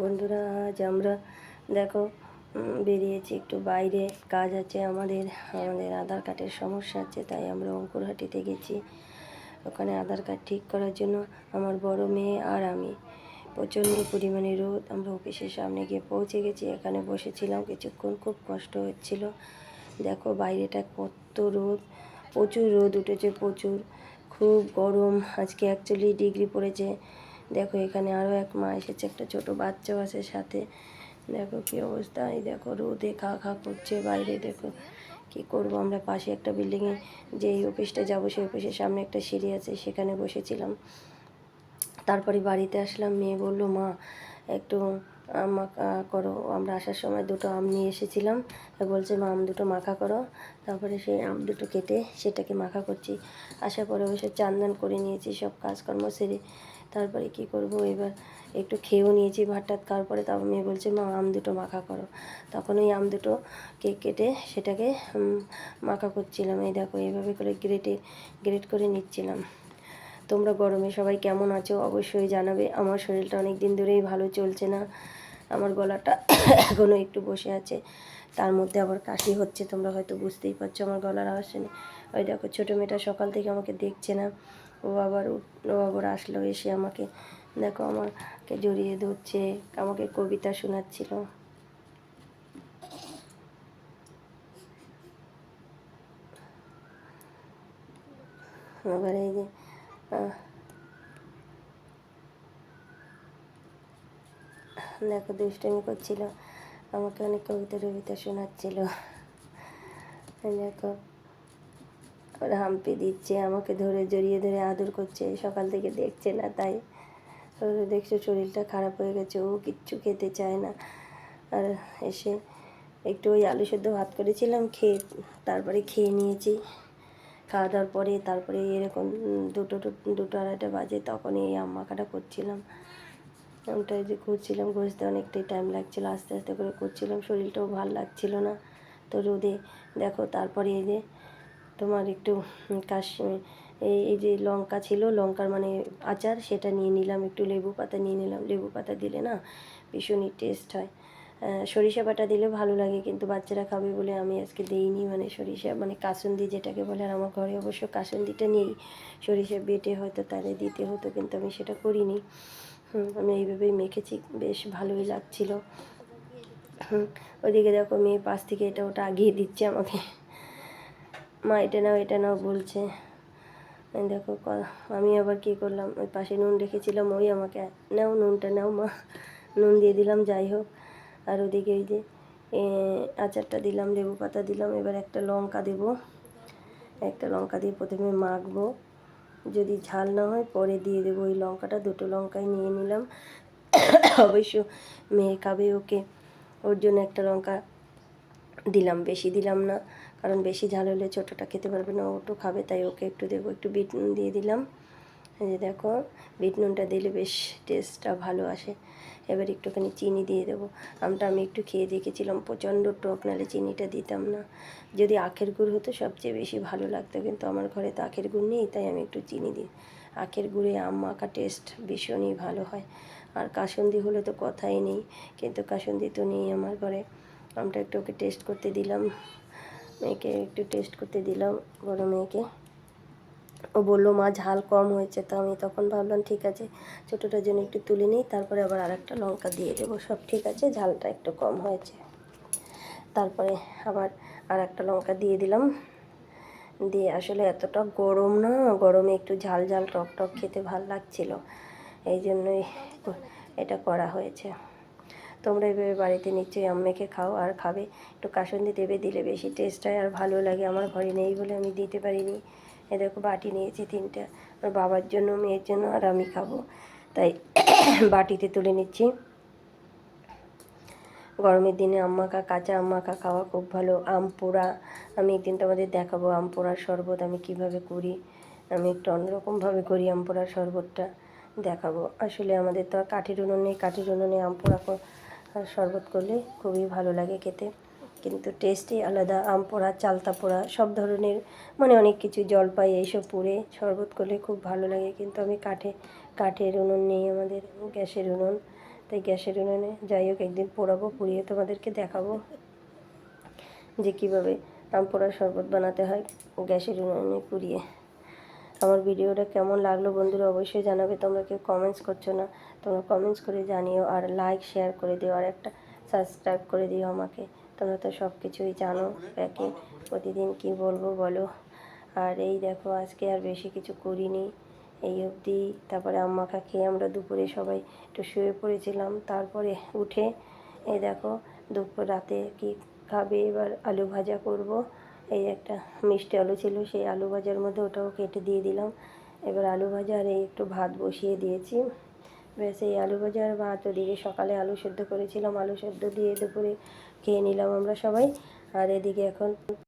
বন্ধুরা, আজ আমরা দেখো বেরিয়েছি একটু বাইরে। কাজ আছে আমাদের আমাদের আধার কার্ডের সমস্যা আছে, তাই আমরা অঙ্কুরহাটিতে গেছি। ওখানে আধার কার্ড ঠিক করার জন্য আমার বড় মেয়ে আর আমি। প্রচণ্ড পরিমাণে রোদ, আমরা অফিসের সামনে গিয়ে পৌঁছে গেছি। এখানে বসেছিলাম, কিছুক্ষণ খুব কষ্ট হচ্ছিল। দেখো, বাইরেটা কত রোদ, প্রচুর রোদ উঠেছে, প্রচুর। খুব গরম, আজকে একচল্লিশ ডিগ্রি পড়েছে। দেখো এখানে আরও এক মা এসেছে, একটা ছোট বাচ্চাও আছে সাথে। দেখো কি অবস্থা, এই দেখো রোদে খা খা করছে বাইরে, দেখো কি করব আমরা? পাশে একটা বিল্ডিংয়ে যে এই অফিসটা যাব সেই অফিসের সামনে একটা সিঁড়ি আছে, সেখানে বসেছিলাম। তারপরে বাড়িতে আসলাম, মেয়ে বলল, মা, একটু মাখা করো। আমরা আসার সময় দুটো আম নিয়ে এসেছিলাম, বলছে, মা, আম দুটো মাখা করো। তারপরে সেই আম দুটো কেটে সেটাকে মাখা করছি। আসার পরে বসে চান্দান করে নিয়েছি, সব কাজকর্ম সেরে তারপরে কি করব? এবার একটু খেয়েও নিয়েছি ভাত টাত খাওয়ার পরে তারপর মেয়ে বলছে, মা, আম দুটো মাখা করো। তখন ওই আম দুটো কেক কেটে সেটাকে মাখা করছিলাম। এই দেখো এইভাবে করে গ্রেটে গ্রেট করে নিচ্ছিলাম। তোমরা গরমে সবাই কেমন আছো অবশ্যই জানাবে। আমার শরীরটা অনেক দিন ধরেই ভালো চলছে না। আমার গলাটা এখনও একটু বসে আছে। তার মধ্যে আবার কাশি হচ্ছে, তোমরা হয়তো বুঝতেই পারছ, আমার গলার আওয়াজ শুনে। ওই দেখো, ছোটো মেয়েটা সকাল থেকে আমাকে দেখছে না। ও আবার ও আবার আসলো, এসে আমাকে, দেখো আমাকে জড়িয়ে ধরছে, আমাকে কবিতা শোনাচ্ছিল। আবার এই যে দেখো দুষ্টমি করছিল, আমাকে অনেক কবিতা টবিতা শোনাচ্ছিল। দেখো ওরা হাম্পি দিচ্ছে, আমাকে ধরে জড়িয়ে ধরে আদর করছে, সকাল থেকে দেখছে না তাই। দেখছ শরীরটা খারাপ হয়ে গেছে, ও কিচ্ছু খেতে চায় না। আর এসে একটু ওই আলু সেদ্ধ ভাত করেছিলাম, খেয়ে তারপরে খেয়ে নিয়েছি। খাওয়া দাওয়ার পরে তারপরে এরকম দুটো দুটো আড়াইটা বাজে তখন এই আম মাখাটা করছিলাম। আমটা যে করছিলাম, ঘষতে অনেকটাই টাইম লাগছিল, আস্তে আস্তে করে করছিলাম, শরীরটাও ভালো লাগছিল না। তো রোদে দেখো, তারপরে এই যে তোমার একটু কাশ্মীর এই এই যে লঙ্কা ছিল লঙ্কার মানে আচার সেটা নিয়ে নিলাম একটু লেবু পাতা নিয়ে নিলাম। লেবু পাতা দিলে না ভীষণই টেস্ট হয়। সরিষা বাটা দিলে ভালো লাগে কিন্তু বাচ্চারা খাবে বলে আমি আজকে দেইনি মানে সরিষা মানে কাসুন্দি যেটাকে বলে আর আমার ঘরে অবশ্য কাসুন্দিটা নেই। সরিষা বেটে হয়তো তারে দিতে হতো কিন্তু আমি সেটা করিনি। আমি এইভাবেই মেখেছি বেশ ভালোই লাগছিল। হুম, ওইদিকে দেখো মেয়ে পাশ থেকে এটা ওটা আগিয়ে দিচ্ছে আমাকে। মা, এটা নাও এটা নাও বলছে। দেখো আমি আবার কি করলাম? ওই পাশে নুন রেখেছিলাম, ওই আমাকে, নাও নুনটা, নাও মা। নুন দিয়ে দিলাম, যাই হোক। আর ওদিকে ওই যে আচারটা দিলাম, লেবু পাতা দিলাম, এবার একটা লঙ্কা দেবো। একটা লঙ্কা দিয়ে প্রথমে মাখবো। যদি ঝাল না হয়, পরে দিয়ে দেবো ওই লঙ্কাটা। দুটো লঙ্কায় নিয়ে নিলাম। অবশ্য মেয়ে খাবে ওকে, ওর জন্য একটা লঙ্কা দিলাম, বেশি দিলাম না। কারণ বেশি ঝাল হলে ছোটোটা খেতে পারবে না ওটো খাবে, তাই ওকে একটু দেবো, একটু বিট নুন দিয়ে দিলাম। যে দেখো, বিট নুনটা দিলে বেশ টেস্টটা ভালো আসে। এবার একটুখানি চিনি দিয়ে দেবো। আমটা আমি একটু খেয়ে দেখেছিলাম, প্রচণ্ড টক, নালে চিনিটা দিতাম না। যদি আখের গুড় হতো, সবচেয়ে বেশি ভালো লাগতো, কিন্তু আমার ঘরে তো আখের গুড় নেই, তাই আমি একটু চিনি দিই। আখের গুড়ে আম মাখা টেস্ট ভীষণই ভালো হয়। আর কাসুন্দি হলে তো কথাই নেই, কিন্তু কাসুন্দি তো নেই আমার ঘরে। আমটা একটু ওকে টেস্ট করতে দিলাম। মেয়েকে একটু টেস্ট করতে দিলাম, বড় মেয়েকে। ও বলল, মা, ঝাল কম হয়েছে। তো আমি তখন ভাবলাম, ঠিক আছে, ছোটোটার জন্য একটু তুলে নিই, তারপরে আবার আর একটা লঙ্কা দিয়ে দেবো। সব ঠিক আছে, ঝালটা একটু কম হয়েছে। তারপরে আবার আর একটা লঙ্কা দিয়ে দিলাম। দিয়ে আসলে এতটা গরম না, গরমে একটু ঝাল ঝাল টক টক খেতে ভালো লাগছিল। এই জন্যই এটা করা হয়েছে। তোমরা এভাবে বাড়িতে নিশ্চয়ই আম মেখে খাও আর খাবে। একটু কাসুন্দি দেবে, দিলে বেশি টেস্ট হয় আর ভালো লাগে। আমার ঘরে নেই বলে আমি দিতে পারিনি। এ দেখো, বাটি নিয়েছি তিনটা। আর বাবার জন্য, মেয়ের জন্য আর আমি খাব। তাই বাটিতে তুলে নিচ্ছি। গরমের দিনে আম মাখা কাঁচা আম মাখা খাওয়া খুব ভালো। আম পোড়া, আমি একদিন তোমাদের দেখাবো আম পোড়ার শরবত আমি কীভাবে করি। আমি একটু অন্যরকমভাবে করি আম পোড়ার শরবতটা। দেখাবো। আসলে আমাদের তো আর কাঠের উনুন কাঠের উনুনে আম পোড়া আর শরবত করলে খুবই ভালো লাগে খেতে। কিন্তু টেস্টই আলাদা আম পোড়া, চালতা পোড়া, সব ধরনের মানে অনেক কিছু জলপাই এইসব পুড়ে শরবত করলে খুব ভালো লাগে। কিন্তু আমি কাঠে, কাঠের উনুন নেই আমাদের, গ্যাসের উনুন। তাই গ্যাসের উনুনে যাই হোক, একদিন পোড়াবো, পুড়িয়ে তোমাদেরকে দেখাবো যে কীভাবে আম পোড়ার শরবত বানাতে হয় গ্যাসের উনুনে পুড়িয়ে। আমার ভিডিওটা কেমন লাগল বন্ধুরা অবশ্যই জানাবে, তোমরা কেউ কমেন্টস করছ না, তোমরা কমেন্টস করে জানিও আর লাইক শেয়ার করে দিও আর একটা সাবস্ক্রাইব করে দিও আমাকে, তোমরা তো সব কিছুই জানো প্যাকে প্রতিদিন কি বলব বলো, আর এই দেখো আজকে আর বেশি কিছু করিনি, এই অবধি, তারপরে আম্মাখা খেয়ে আমরা দুপুরে সবাই একটু শুয়ে পড়েছিলাম, তারপরে উঠে এই দেখো দুপুর রাতে কি খাবে এবার আলু ভাজা করব এই একটা মিষ্টি আলু ছিল, সেই আলু ভাজার মধ্যে ওটাও কেটে দিয়ে দিলাম। এবার আলু ভাজা আর এই একটু ভাত বসিয়ে দিয়েছি। ব্যাস এই আলু ভাজার ভাত ওদিকে সকালে আলু সেদ্ধ করেছিলাম, আলু সেদ্ধ দিয়ে দুপুরে খেয়ে নিলাম আমরা সবাই। আর এদিকে এখন